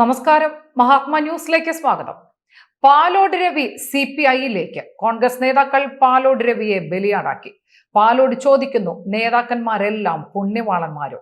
നമസ്കാരം. മഹാത്മാ ന്യൂസിലേക്ക് സ്വാഗതം. പാലോട് രവി സി പി ഐയിലേക്ക് കോൺഗ്രസ് നേതാക്കൾ പാലോട് രവിയെ ബലിയാടാക്കി. പാലോട് ചോദിക്കുന്നു നേതാക്കന്മാരെല്ലാം പുണ്യവാളന്മാരോ?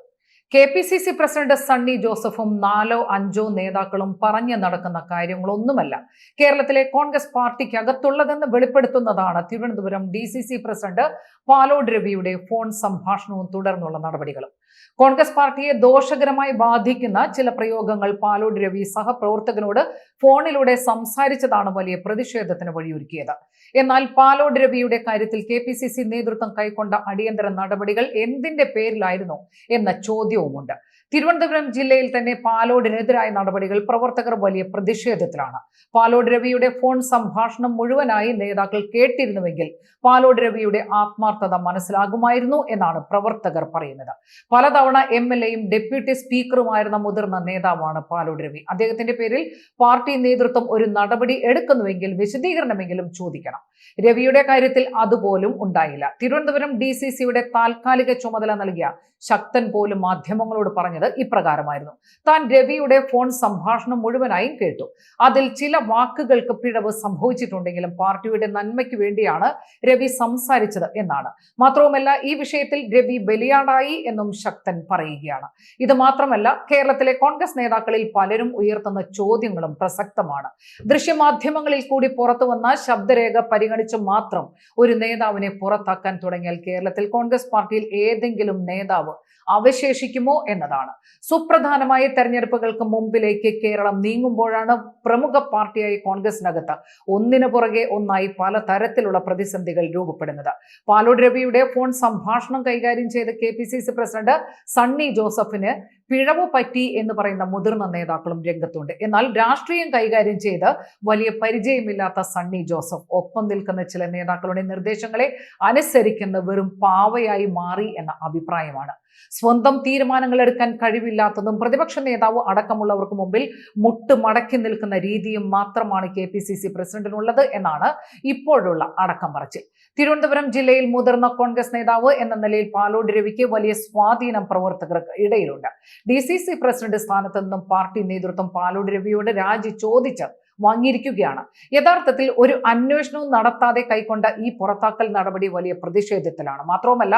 K P C C president Sunny ജോസഫും നാലോ അഞ്ചോ നേതാക്കളും പറഞ്ഞു നടക്കുന്ന കാര്യങ്ങളൊന്നുമല്ല. കേരളത്തിലെ കോൺഗ്രസ് പാർട്ടിക്ക് അകത്തുള്ളതെന്ന് വെളിപ്പെടുത്തുന്നതാണ് Thiruvananthapuram D C C president Palode രവിയുടെ ഫോൺ സംഭാഷണവും തുടർന്നുള്ള നടപടികളും. കോൺഗ്രസ് പാർട്ടിയെ ദോഷകരമായി ബാധിക്കുന്ന ചില പ്രയോഗങ്ങൾ പാലോട് രവി സഹപ്രവർത്തകനോട് ഫോണിലൂടെ സംസാരിച്ചതാണ് വലിയ പ്രതിഷേധത്തിന് വഴിയൊരുക്കിയത്. എന്നാൽ പാലോട് രവിയുടെ കാര്യത്തിൽ കെ പി സി സി നേതൃത്വം കൈക്കൊണ്ട അടിയന്തര നടപടികൾ എന്തിന്റെ പേരിലായിരുന്നു എന്ന ചോദ്യവുമുണ്ട്. തിരുവനന്തപുരം ജില്ലയിൽ തന്നെ പാലോടിനെതിരായ നടപടികൾ പ്രവർത്തകർ വലിയ പ്രതിഷേധത്തിലാണ്. പാലോട് രവിയുടെ ഫോൺ സംഭാഷണം മുഴുവനായി നേതാക്കൾ കേട്ടിരുന്നുവെങ്കിൽ പാലോട് രവിയുടെ ആത്മാർത്ഥത മനസ്സിലാകുമായിരുന്നു എന്നാണ് പ്രവർത്തകർ പറയുന്നത്. പലതവണ എം എൽ എയും ഡെപ്യൂട്ടി സ്പീക്കറുമായിരുന്ന മുതിർന്ന നേതാവാണ് പാലോട് രവി. അദ്ദേഹത്തിന്റെ പേരിൽ പാർട്ടി നേതൃത്വം ഒരു നടപടി എടുക്കുന്നുവെങ്കിൽ വിശദീകരണമെങ്കിലും ചോദിക്കണം. രവിയുടെ കാര്യത്തിൽ അതുപോലും ഉണ്ടായില്ല. തിരുവനന്തപുരം ഡി സി സിയുടെ താൽക്കാലിക ചുമതല നൽകിയ ശക്തൻ പോലും മാധ്യമങ്ങളോട് പറഞ്ഞത് ഇപ്രകാരമായിരുന്നു. താൻ രവിയുടെ ഫോൺ സംഭാഷണം മുഴുവനായും കേട്ടു. അതിൽ ചില വാക്കുകൾക്ക് പിഴവ് സംഭവിച്ചിട്ടുണ്ടെങ്കിലും പാർട്ടിയുടെ നന്മയ്ക്ക് വേണ്ടിയാണ് രവി സംസാരിച്ചത് എന്നാണ്. മാത്രവുമല്ല ഈ വിഷയത്തിൽ രവി ബലിയാടായി എന്നും ശക്തൻ പറയുകയാണ്. ഇത് മാത്രമല്ല കേരളത്തിലെ കോൺഗ്രസ് നേതാക്കളിൽ പലരും ഉയർത്തുന്ന ചോദ്യങ്ങളും പ്രസക്തമാണ്. ദൃശ്യമാധ്യമങ്ങളിൽ കൂടി പുറത്തു വന്ന ശബ്ദരേഖ പരിഗണിച്ച് മാത്രം ഒരു നേതാവിനെ പുറത്താക്കാൻ തുടങ്ങിയാൽ കേരളത്തിൽ കോൺഗ്രസ് പാർട്ടിയിൽ ഏതെങ്കിലും നേതാവ് അവശേഷിക്കുമോ എന്നതാണ്. സുപ്രധാനമായ തെരഞ്ഞെടുപ്പുകൾക്ക് മുമ്പിലേക്ക് കേരളം നീങ്ങുമ്പോഴാണ് പ്രമുഖ പാർട്ടിയായി കോൺഗ്രസിനകത്ത് ഒന്നിനു പുറകെ ഒന്നായി പല തരത്തിലുള്ള പ്രതിസന്ധികൾ രൂപപ്പെടുന്നത്. പാലോട് രവിയുടെ ഫോൺ സംഭാഷണം കൈകാര്യം ചെയ്ത K P C C president Sunny ജോസഫിന് പിഴവ് പറ്റി എന്ന് പറയുന്ന മുതിർന്ന നേതാക്കളും രംഗത്തുണ്ട്. എന്നാൽ രാഷ്ട്രീയം കൈകാര്യം ചെയ്ത് വലിയ പരിചയമില്ലാത്ത സണ്ണി ജോസഫ് ഒപ്പം നിൽക്കുന്ന ചില നേതാക്കളുടെ നിർദ്ദേശങ്ങളെ അനുസരിക്കുന്ന വെറും പാവയായി മാറി എന്ന അഭിപ്രായമാണ്. സ്വന്തം തീരുമാനങ്ങൾ എടുക്കാൻ കഴിവില്ലാത്തതും പ്രതിപക്ഷ നേതാവ് അടക്കമുള്ളവർക്ക് മുമ്പിൽ മുട്ട് മടക്കി നിൽക്കുന്ന രീതിയും മാത്രമാണ് കെ പി സി സി പ്രസിഡന്റിനുള്ളത് എന്നാണ് ഇപ്പോഴുള്ള അടക്കം പറച്ചിൽ. തിരുവനന്തപുരം ജില്ലയിൽ മുതിർന്ന കോൺഗ്രസ് നേതാവ് എന്ന നിലയിൽ പാലോട് രവിക്ക് വലിയ സ്വാധീനം പ്രവർത്തകർക്ക് ഇടയിലുണ്ട്. ഡി സി സി പ്രസിഡന്റ് സ്ഥാനത്ത് നിന്നും പാർട്ടി നേതൃത്വം പാലോട് രവിയോട് രാജി ചോദിച്ച് വാങ്ങിയിരിക്കുകയാണ്. യഥാർത്ഥത്തിൽ ഒരു അന്വേഷണവും നടത്താതെ കൈക്കൊണ്ട ഈ പുറത്താക്കൽ നടപടി വലിയ പ്രതിഷേധത്തിലാണ്. മാത്രവുമല്ല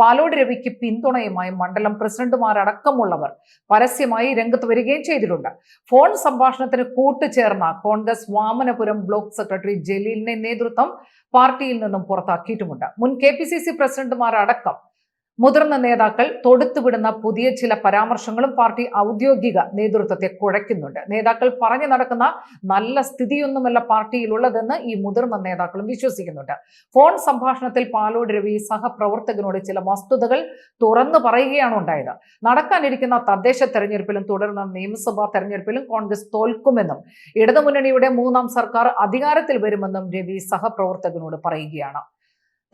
പാലോട് രവിക്ക് പിന്തുണയുമായി മണ്ഡലം പ്രസിഡന്റുമാരടക്കമുള്ളവർ പരസ്യമായി രംഗത്ത് വരികയും ചെയ്തിട്ടുണ്ട്. ഫോൺ സംഭാഷണത്തിന് കൂട്ടുചേർന്ന കോൺഗ്രസ് വാമനപുരം ബ്ലോക്ക് സെക്രട്ടറി ജലീലിനെ നേതൃത്വം പാർട്ടിയിൽ നിന്നും പുറത്താക്കിയിട്ടുമുണ്ട്. മുൻ കെ പി സി സി പ്രസിഡന്റുമാരടക്കം മുതിർന്ന നേതാക്കൾ തൊടുത്തുവിടുന്ന പുതിയ ചില പരാമർശങ്ങളും പാർട്ടി ഔദ്യോഗിക നേതൃത്വത്തെ കുഴയ്ക്കുന്നുണ്ട്. നേതാക്കൾ പറഞ്ഞു നടക്കുന്ന നല്ല സ്ഥിതിയൊന്നുമല്ല പാർട്ടിയിലുള്ളതെന്ന് ഈ മുതിർന്ന നേതാക്കളും വിശ്വസിക്കുന്നുണ്ട്. ഫോൺ സംഭാഷണത്തിൽ പാലോട് രവി സഹപ്രവർത്തകനോട് ചില വസ്തുതകൾ തുറന്നു പറയുകയാണ് ഉണ്ടായത്. നടക്കാനിരിക്കുന്ന തദ്ദേശ തെരഞ്ഞെടുപ്പിലും തുടർന്ന് നിയമസഭാ തെരഞ്ഞെടുപ്പിലും കോൺഗ്രസ് തോൽക്കുമെന്നും ഇടതുമുന്നണിയുടെ മൂന്നാം സർക്കാർ അധികാരത്തിൽ വരുമെന്നും രവി സഹപ്രവർത്തകനോട് പറയുകയാണ്.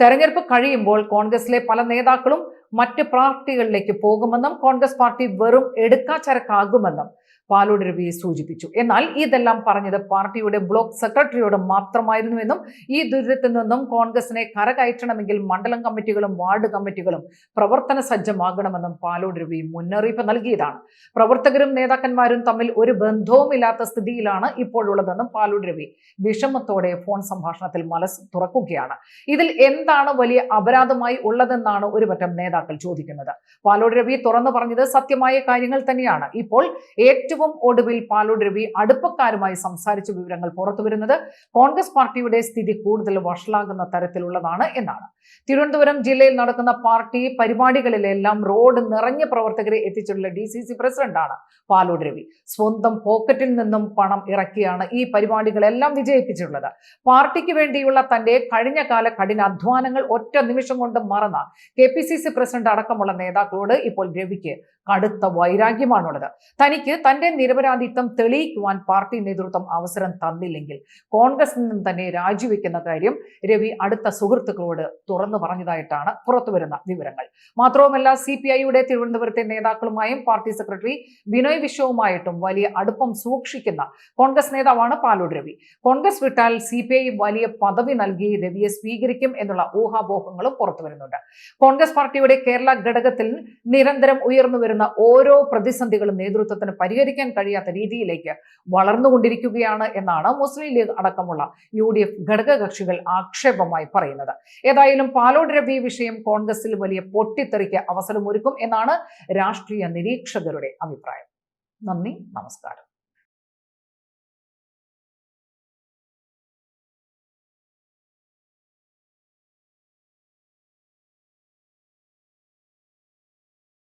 തെരഞ്ഞെടുപ്പ് കഴിയുമ്പോൾ കോൺഗ്രസിലെ പല നേതാക്കളും മറ്റ് പാർട്ടികളിലേക്ക് പോകുമെന്നും കോൺഗ്രസ് പാർട്ടി വെറും എടുക്കാച്ചരക്കാകുമെന്നും പാലോട് രവിയെ സൂചിപ്പിച്ചു. എന്നാൽ ഇതെല്ലാം പറഞ്ഞത് പാർട്ടിയുടെ ബ്ലോക്ക് സെക്രട്ടറിയോട് മാത്രമായിരുന്നുവെന്നും ഈ ദുരിതത്തിൽ നിന്നും കോൺഗ്രസിനെ കരകയറ്റണമെങ്കിൽ മണ്ഡലം കമ്മിറ്റികളും വാർഡ് കമ്മിറ്റികളും പ്രവർത്തന സജ്ജമാകണമെന്നും പാലോട് രവി മുന്നറിയിപ്പ് നൽകിയതാണ്. പ്രവർത്തകരും നേതാക്കന്മാരും തമ്മിൽ ഒരു ബന്ധവുമില്ലാത്ത സ്ഥിതിയിലാണ് ഇപ്പോഴുള്ളതെന്നും പാലോട് രവി വിഷമത്തോടെ ഫോൺ സംഭാഷണത്തിൽ മനസ്സ് തുറക്കുകയാണ്. ഇതിൽ എന്താണ് വലിയ അപരാധമായി ഉള്ളതെന്നാണ് ഒരുപറ്റം നേതാക്കൾ ചോദിക്കുന്നത്. പാലോട് രവി തുറന്നു പറഞ്ഞത് സത്യമായ കാര്യങ്ങൾ തന്നെയാണ്. ഇപ്പോൾ ഏറ്റവും ഒടുവിൽ പാലുടരുവി രവി അടുപ്പക്കാരുമായി സംസാരിച്ച വിവരങ്ങൾ പുറത്തുവരുന്നത് കോൺഗ്രസ് പാർട്ടിയുടെ സ്ഥിതി കൂടുതൽ വഷളാകുന്ന തരത്തിലുള്ളതാണ് എന്നാണ്. തിരുവനന്തപുരം ജില്ലയിൽ നടക്കുന്ന പാർട്ടി പരിപാടികളിലെല്ലാം റോഡ് നിറഞ്ഞ പ്രവർത്തകരെ എത്തിച്ചിട്ടുള്ള ഡി സി സി പ്രസിഡന്റാണ് പാലുടരുവി രവി. സ്വന്തം പോക്കറ്റിൽ നിന്നും പണം ഇറക്കിയാണ് ഈ പരിപാടികളെല്ലാം വിജയിപ്പിച്ചിട്ടുള്ളത്. പാർട്ടിക്ക് വേണ്ടിയുള്ള തന്റെ കഴിഞ്ഞ കാല കഠിനാധ്വാനങ്ങൾ ഒറ്റ നിമിഷം കൊണ്ട് മറന്ന K P C C president അടക്കമുള്ള നേതാക്കളോട് ഇപ്പോൾ രവിക്ക് കടുത്ത വൈരാഗ്യമാണുള്ളത്. തനിക്ക് തന്റെ നിരപരാധിത്വം തെളിയിക്കുവാൻ പാർട്ടി നേതൃത്വം അവസരം തന്നില്ലെങ്കിൽ കോൺഗ്രസിൽ നിന്നും തന്നെ രാജിവെക്കുന്ന കാര്യം രവി അടുത്ത സുഹൃത്തുക്കളോട് തുറന്നു പറഞ്ഞതായിട്ടാണ് പുറത്തുവരുന്ന വിവരങ്ങൾ. മാത്രവുമല്ല സി പി ഐയുടെ തിരുവനന്തപുരത്തെ നേതാക്കളുമായും പാർട്ടി സെക്രട്ടറി ബിനോയ് വിശ്വവുമായിട്ടും വലിയ അടുപ്പം സൂക്ഷിക്കുന്ന കോൺഗ്രസ് നേതാവാണ് പാലോട് രവി. കോൺഗ്രസ് വിട്ടാൽ സി പി ഐ വലിയ പദവി നൽകി രവിയെ സ്വീകരിക്കും എന്നുള്ള ഊഹാപോഹങ്ങളും പുറത്തു വരുന്നുണ്ട് കോൺഗ്രസ് പാർട്ടിയുടെ കേരള ഘടകത്തിൽ നിരന്തരം ഉയർന്നു വരുന്ന ഓരോ പ്രതിസന്ധികളും നേതൃത്വത്തിന് പരിഹരിക്കാൻ നിയന്ത്രിക്കാൻ കഴിയാത്ത രീതിയിലേക്ക് വളർന്നുകൊണ്ടിരിക്കുകയാണ് എന്നാണ് മുസ്ലിം ലീഗ് അടക്കമുള്ള യു ഡി എഫ് ഘടകകക്ഷികൾ ആക്ഷേപമായി പറയുന്നത്. ഏതായാലും പാലോട് രവി വിഷയം കോൺഗ്രസിൽ വലിയ പൊട്ടിത്തെറിക്ക് അവസരമൊരുക്കും എന്നാണ് രാഷ്ട്രീയ നിരീക്ഷകരുടെ അഭിപ്രായം. നന്ദി നമസ്കാരം.